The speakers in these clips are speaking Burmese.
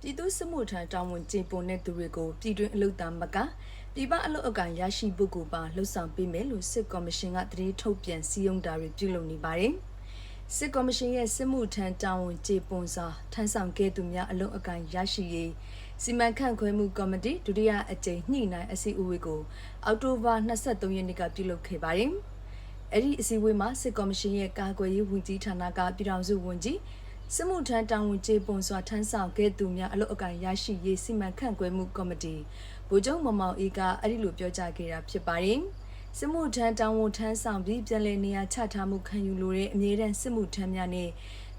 ပြည်သူ့စစ်မှုထမ်းတာဝန်ကျေပွန်တဲ့သူတွေကိုပြည်တွင်းအလုပ်သားမကပြည်ပအလုပ်အကံရရှိဖို့ကိုပါလှုပ်ဆောင်ပေးမယ်လို့စစ်ကော်မရှင်ကတတိထုတ်ပြန်စည်းရုံးတာတွေပြုလုပ်နေပါတယ်။စစ်ကော်မရှင်ရဲ့စစ်မှုထမ်းတာဝန်ကျေပွန်စာထမ်းဆောင်ခဲ့သူများအလုပ်အကံရရှိရေးစီမံခန့်ခွဲမှုကော်မတီဒုတိယအကြိမ်ညှိနှိုင်းအစည်းအဝေးကိုအောက်တိုဘာ23ရက်နေ့ကပြုလုပ်ခဲ့ပါတယ်။ အဲ့ဒီအစည်းအဝေးမှာစစ်ကော်မရှင်ရဲ့ကာကွယ်ရေးဝန်ကြီးဌာနကပြည်ထောင်စုဝန်ကြီးစစ်မှုထမ်းတာဝန်ကျေပွန်စွာထမ်းဆောင်ခဲ့သူများအလို့အကင်ရရှိရေးစီမံခန့်ခွဲမှုကော်မတီဗိုလ်ချုပ်မမောင်အေးကအဲ့ဒီလိုပြောကြားခဲ့တာဖြစ်ပါတယ်။စစ်မှုထမ်းတာဝန်ထမ်းဆောင်ပြီးပြည်လည်နေရာချထားမှုခံယူလိုတဲ့အမြဲတမ်းစစ်မှုထမ်းများနဲ့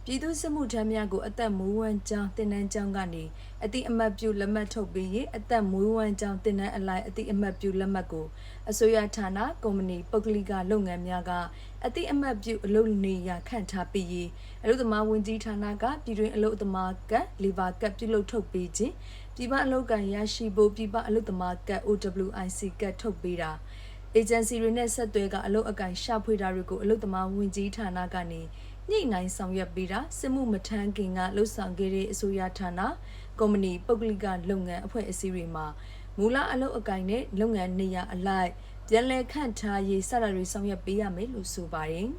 ပြည်သူစစ်မှုထမ်းများကိုအသက်မွေးဝမ်းကြောင်းတင်နန်းကြောင်းကနေအတိအမတ်ပြုလက်မှတ်ထုတ်ပေးရေးအသက်မွေးဝမ်းကြောင်းတင်နန်းအလိုက်အတိအမတ်ပြုလက်မှတ်ကိုအစိုးရဌာနကုမ္ပဏီပုဂ္ဂလိကလုပ်ငန်းများကအတိအမတ်ပြုအလုပ်နေရာခန့်ထားပေးရေးအလုပ်သမားဝန်ကြီးဌာနကပြည်တွင်အလုပ်သမားကတ်လီဘာကတ်ပြုလုပ်ထုတ်ပေးခြင်းပြည်ပအလုပ်ကန်ရရှိဖို့ပြည်ပအလုပ်သမားကတ် OWIC ကတ်ထုတ်ပေးတာအေဂျင်စီတွေနဲ့ဆက်သွဲကအလုပ်အကင်ရှာဖွေတာတွေကိုအလုပ်သမားဝန်ကြီးဌာနကနေ ညှိနှိုင်းဆောင်ရွက်ပေးတာစစ်မှုမထမ်းခင်ကလှုပ်ဆောင်ခဲ့တဲ့အစိုးရဌာနကုမ္ပဏီပုဂ္ဂလိကလုပ်ငန်းအဖွဲ့အစည်းတွေမှာမူလအလုပ်အကင်နဲ့လုပ်ငန်းနေရာအလိုက်ပြန်လည်ခန့်ထားရေးစတာတွေဆောင်ရွက်ပေးရမယ်လို့ဆိုပါတယ်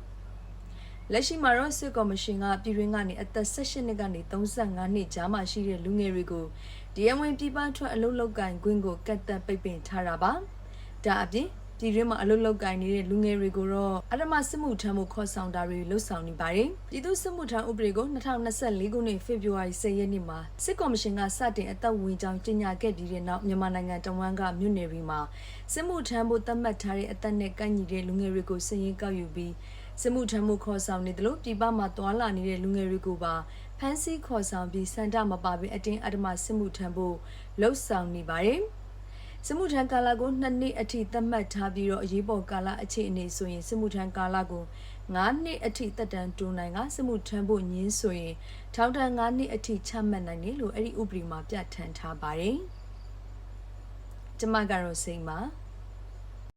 လက်ရှိမှာတော့စစ်ကော်မရှင်ကပြည်တွင်းကနေအသက်18နှစ်ကနေ35နှစ်ကြားမှာရှိတဲ့လူငယ်တွေကိုတရားဝင်ပြည်ပထွက်အလုပ်လုပ်ကင်ခွင့်ကိုကတ်သက်ပိတ်ပင်ထားတာပါ။ဒါအပြင် ပြည်တွင်းမှာအလုပ်လုပ်ကင်နေတဲ့လူငယ်တွေကိုတော့အထမစစ်မှုထမ်းမှုခေါ်ဆောင်တာတွေလှုပ်ဆောင်နေပါတယ်။ပြည်သူ့စစ်မှုထမ်းဥပဒေကို2024ခုနှစ်ဖေဖော်ဝါရီ10ရက်နေ့မှာစစ်ကော်မရှင်ကစတင်အသက်ဝင်ကြောင်းကြေညာခဲ့ပြီးတဲ့နောက်မြန်မာနိုင်ငံတဝန်းကမြို့နယ်တွေမှာစစ်မှုထမ်းဖို့သတ်မှတ်ထားတဲ့အသက်နဲ့ကန့်ညီတဲ့လူငယ်တွေကိုစည်ရင်းကောက်ယူပြီးစစ်မှုထမ်းမှုခေါ်ဆောင်နေတယ်လို့ပြည်ပမှာတွာလာနေတဲ့လူငယ်တွေကိုပါဖမ်းဆီးခေါ်ဆောင်ပြီးစန္ဒမပါဘဲအတင်းအဓမ္မစစ်မှုထမ်းဖို့လှုပ်ဆောင်နေပါတယ်။ စမှုထမ်းကာလကို2နှစ်အထိသတ်မှတ်ထားပြီးတော့အရေးပေါ်ကာလအခြေအနေဆိုရင်စမှုထမ်းကာလကို9နှစ်အထိတက်တန်းတိုးနိုင်ကစမှုထမ်းဖို့ညင်းဆိုရင်ထောင်ဒဏ်9နှစ်အထိချမှတ်နိုင်တယ်လို့အဲ့ဒီဥပဒေမှာပြဋ္ဌာန်းထားပါတယ်။ကျမကတော့စိတ်မှာ